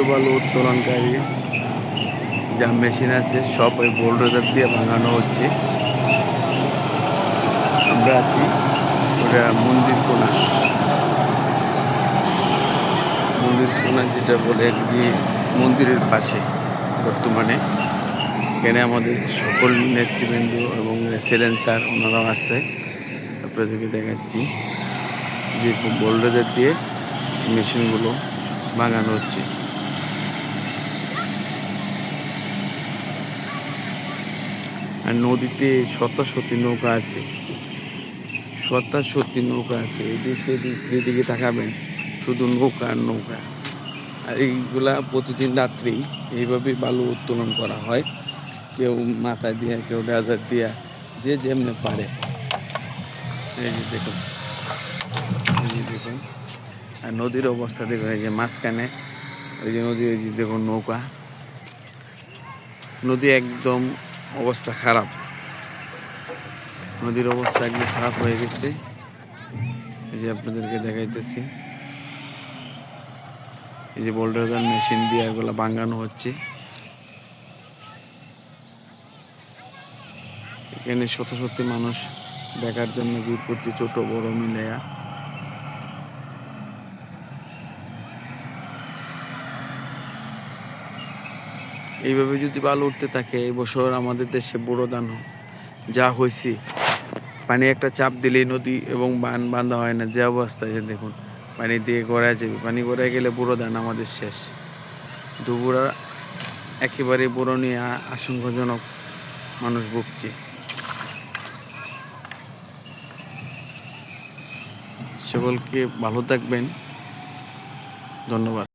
বালু উত্তোলনকারী যা মেশিন আছে, সব ওই বোল্ডার দিয়ে ভাঙানো হচ্ছে। আমরা আছি ওটা মন্দির কোনা। মন্দির কোনা যেটা বলে যে মন্দিরের পাশে বর্তমানে। এখানে আমাদের সকল নেতৃবৃন্দ এবং সেলেন স্যার, ওনারাও আসছে। আপনাদেরকে দেখাচ্ছি যে বোল্ডার দিয়ে মেশিনগুলো ভাঙানো হচ্ছে। আর নদীতে শত শতি নৌকা আছে। শত শতি নৌকা আছে। এদিক সেদিক যেদিকে তাকাবেন, শুধু নৌকা আর নৌকা। আর এইগুলা প্রতিদিন রাত্রেই এইভাবেই বালু উত্তোলন করা হয়। কেউ মাথায় দিয়ে, কেউ ডাজার দিয়া, যে যেমনি পারে। এই যে দেখুন, এই যে দেখুন। আর নদীর অবস্থা দেখুন, এই যে মাঝখানে ওই যে নদী ওই যে দেখুন নৌকা। নদী একদম অবস্থা খারাপ। নদীর অবস্থা একদম খারাপ হয়ে গেছে। এই যে আপনাদেরকে দেখাইতেছি। এই যে বোল্ডার মেশিন দিয়ে এগুলো ভাঙানো হচ্ছে। এখানে শত শত মানুষ দেখার জন্য করছে ছোট, বড় মিলেয়া এইভাবে যদি বালু উঠতে থাকে, এই বছর আমাদের দেশে বড় দান যা হয়েছে পানি একটা চাপ দিলেই নদী এবং বান বান্ধা হয় না, যে অবস্থা যে দেখুন, পানি দিয়ে গড়ায় যাবে। পানি গড়ায় গেলে বুড়ো ধান আমাদের শেষ। দুপুরা একেবারে বুড়ো নিয়ে আশঙ্কাজনক মানুষ ভুগছে। সকলকে ভালো থাকবেন। ধন্যবাদ।